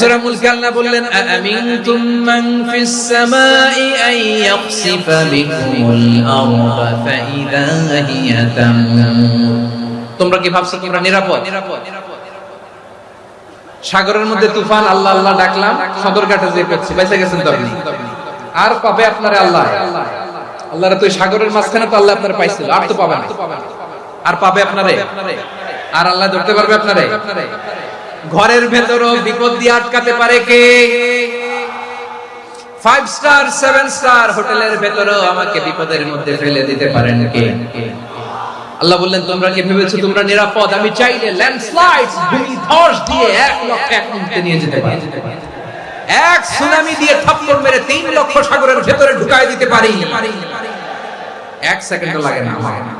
সূরা মুলক আল্লাহ বললেন, আমিনতুম মান ফিস সামাই আন ইয়াখসিফা বিকুমুল আরদা ফাইদা হিয়া তামুর তোমরা কি ভাবছ তোমরা নিরাপদ? সাগরের মধ্যে তুফান, আল্লাহ আল্লাহ ডাকলাম সদরঘাটে যে করছি, বাইসে গেছেন তো আর পাবে আপনারে আল্লাহ? আল্লাহর তো সাগরের মাঝখানে তো আল্লাহ আপনার পাইছিল, আর তো পাবে না। আর পাবে আপনারে? আর আল্লাহ ধরতে পারবে আপনারে? ঘরের ভেতরও বিপদ দিয়ে আটকাতে পারে কে? ফাইভ স্টার সেভেন স্টার হোটেলের ভেতরেও আমাকে বিপদের মধ্যে ফেলে দিতে পারেন কে? আল্লাহ বললেন, তোমরা কি ভেবেছো তোমরা নিরাপদ? আমি চাইলে ল্যান্ডস্লাইডস ভূমি ধস দিয়ে এক লক্ষ এক মুহূর্তে নিয়ে যেতে পারি। এক সুনামি দিয়ে থাপ্পড় মেরে তিন লক্ষ সাগরের ভেতরে ঢুকাই দিতে পারি। এক সেকেন্ড লাগে না না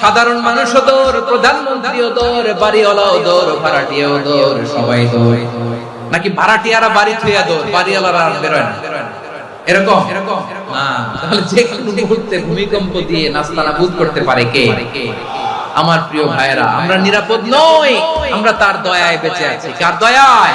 সাধারণ মানুষও দৌড় প্রধানমন্ত্রীও দৌড় বাড়িওয়ালাও দৌড় ভাড়াটিয়াও দৌড়, সবাই দৌড়। নাকি ভাড়াটিয়ারা বাড়ি থুইয়া দৌড়, বাড়িওয়ালারা বেরোয় না? ভূমিকম্প দিয়ে করতে পারে কে? আমার প্রিয় ভাইয়েরা, আমরা নিরাপদ নই, আমরা তার দয়ায় বেঁচে আছি। কার দয়ায়?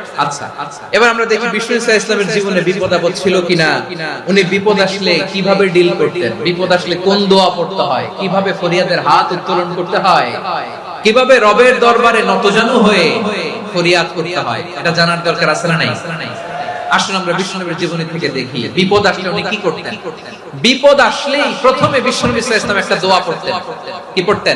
আচ্ছা এবার আমরা দেখি বিষ্ণু ইসা ইসলামের জীবনে বিপদ আপদ ছিল কিনা? উনি বিপদ আসলে কীভাবে ডিল করতেন? বিপদ আসলে কোন দোয়া পড়তে হয়? কীভাবে ফরিয়াদের হাত উত্তোলন করতে হয়? কীভাবে রবের দরবারে নতজানু হয়ে ফরিয়াদ করতে হয়? এটা জানার দরকার আছে না নাই? আসুন আমরা বিষ্ণুনবীর জীবনী থেকে দেখি। বিপদ আসলে উনি কি করতেন? বিপদ আসলেই প্রথমে বিষ্ণুনবী ইসলাম একটা দোয়া পড়তেন। কি পড়তেন?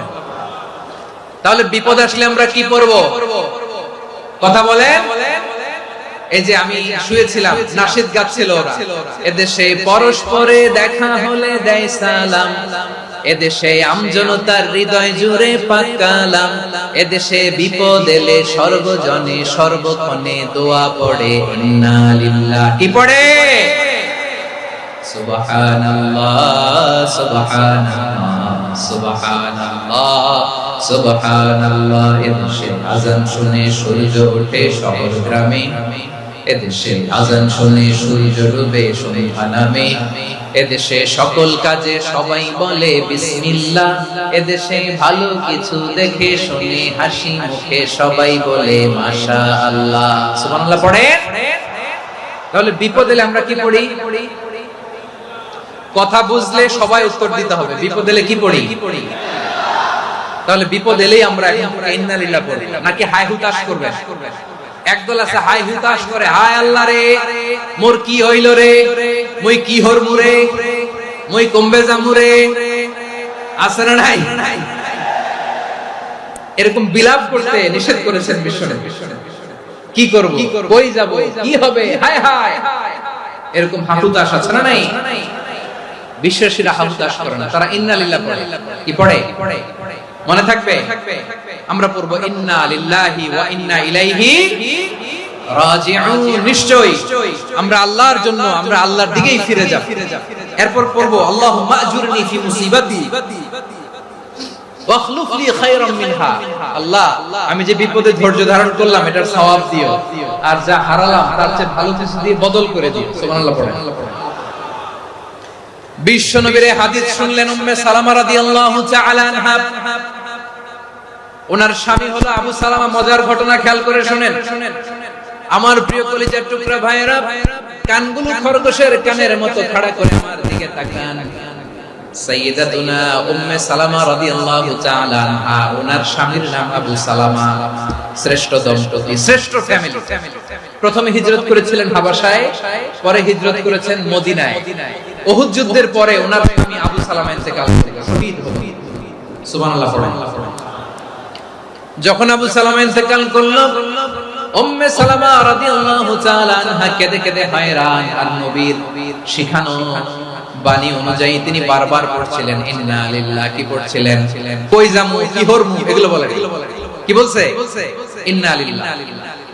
তাহলে বিপদ আসলে আমরা কি করব কথা বলেন? এই যে আমি শুয়েছিলাম নাশিদ গাচ্ছিল এদেশে পরস্পরে দেখা হলে দেয় সালাম। এদেশে আমজনতার হৃদয় জুড়ে পাকালাম এদেশে বিপদ এলে সর্বজনে সর্বক্ষণে দোয়া পড়ে, ইন্না লিল্লাহ। কি পড়ে? সুবহানাল্লাহ সুবহানাল্লাহ সুবহানাল্লাহ। সুবহানাল্লাহ শুনে সূর্য ওঠে গ্রামে। শুনে সূর্য ডুবে এদেশে সকল কাজে সবাই বলে বিসমিল্লাহ। এদেশে ভালো কিছু দেখে শুনে হাসি মুখে সবাই বলে মাশা আল্লাহ সুবহানাল্লাহ পড়ে তাহলে বিপদ এলে আমরা কি পড়ি? কথা বুঝলে সবাই উত্তর দিতে হবে। বিপদ এলে কি পড়ি? তাহলে বিপদ এলেই আমরা এখন ইন্নালিল্লাহ পড়ব। নাকি হাই হুতাশ করবেন একদল আছে হাই হুতাশ করে, হায় আল্লাহ রে, মোর কি হইল রে? মুই কি হর মুরে মুই কমবে জামুরে আছে না নাই? এরকম বিলাপ করতে নিষেধ করেছেন বিশ্বনবী কি করব? কই যাব? কি হবে? হায় হায়। এরকম হাহুতাশ আছে না নাই? বিশ্বাসীরা হাহুতাশ করে না। তারা ইন্না লিল্লাহ পড়ে। কি পড়ে? মনে থাকবে? আমরা পড়ব, ইন্না লিল্লাহি ওয়া ইন্না ইলাইহি নিশ্চয়ই আমরা আল্লাহর জন্য, আমরা আল্লাহর দিকেই ফিরে যাব। এরপর পড়ব ফি মুসিবাতি মিনহা। আল্লাহ, আমি যে বিপদে ধৈর্য ধারণ করলাম, এটার সওয়াব দিও। আর যা হারালাম, তার চেয়ে ভালো কিছু দিয়ে বদল করে দিও। সুবহানাল্লাহ বিশ্ব নবীর হাদিস শুনলেন উম্মে সালামা রাদিয়াল্লাহু তাআলা আনহা। ওনার স্বামী হলো আবু সালামা, মজার ঘটনা খেয়াল করে শুনেন। আমার প্রিয় কলিজার টুকরা ভাইয়েরা, কানগুলো খরগোশের কানের মতো খাড়া করে আমার দিকে তাকান। সাইয়্যিদাতুনা উম্মে সালামা রাদিয়াল্লাহু তাআলা আনহা। ওনার স্বামীর নাম আবু সালামা। শ্রেষ্ঠ দম্পতি শ্রেষ্ঠ ফ্যামিলি প্রথমে হিজরত করেছিলেন হাবাসায় পরে হিজরত করেছেন মদিনায়। উহুদ যুদ্ধের পরে ওনার স্বামী আবু সালামা শহীদ সুবহানাল্লাহ যখন আবু সালামা ইন্তেকাল করল, উম্মে সালামা রাদিয়াল্লাহু তাআলা আনহা কেঁদে কেঁদে হয়রান আর নবীর শিখানো বাণী অনুযায়ী তিনি বারবার পড়ছিলেন, ইন্না লিল্লাহ কি পড়ছিলেন। কই যামু কি হরমু? এগুলো বলে। কি বলছে? ইন্না লিল্লাহ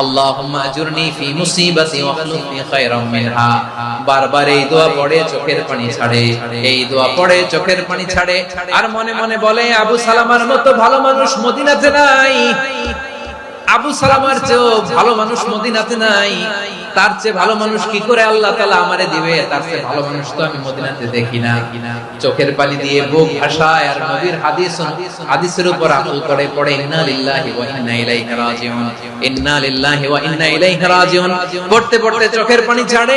আল্লাহুম্মা আজুরনি ফি মুসিবাতি ওয়া খলুফনি খায়রাম মিনহা। বারবার এই দোয়া পড়ে চোখের পানি ছাড়ে। এই দোয়া পড়ে চোখের পানি ছাড়ে। আর মনে মনে বলে, আবু সালামার মতো ভালো মানুষ মদিনাতে নাই। আবু সালামার চেয়েও ভালো মানুষ মদিনাতে নাই। তার চেয়ে ভালো মানুষ কি করে আল্লাহ তালা আমারে দিবে? তার চেয়ে ভালো মানুষ তো আমি মদিনাতে দেখি না। চোখের পানি দিয়ে বুক ভাষায় আর নবীর হাদিস হাদিসের উপর আমল করে পড়ে, ইন্না লিল্লাহি ওয়া ইন্না ইলাইহি রাজিউন। ইন্না লিল্লাহি ওয়া ইন্না ইলাইহি রাজিউন। পড়তে পড়তে চোখের পানি ছাড়ে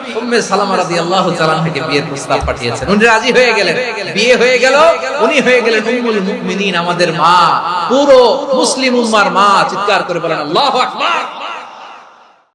উম্মে সালামা রাদিয়াল্লাহু তাআলা থেকে বিয়ের প্রস্তাব পাঠিয়েছেন। উনি রাজি হয়ে গেলেন। বিয়ে হয়ে গেল। উনি হয়ে গেলেন উম্মুল মুমিনিন আমাদের মা। পুরো মুসলিম উম্মার মা। চিৎকার করে বলেন আল্লাহু আকবার!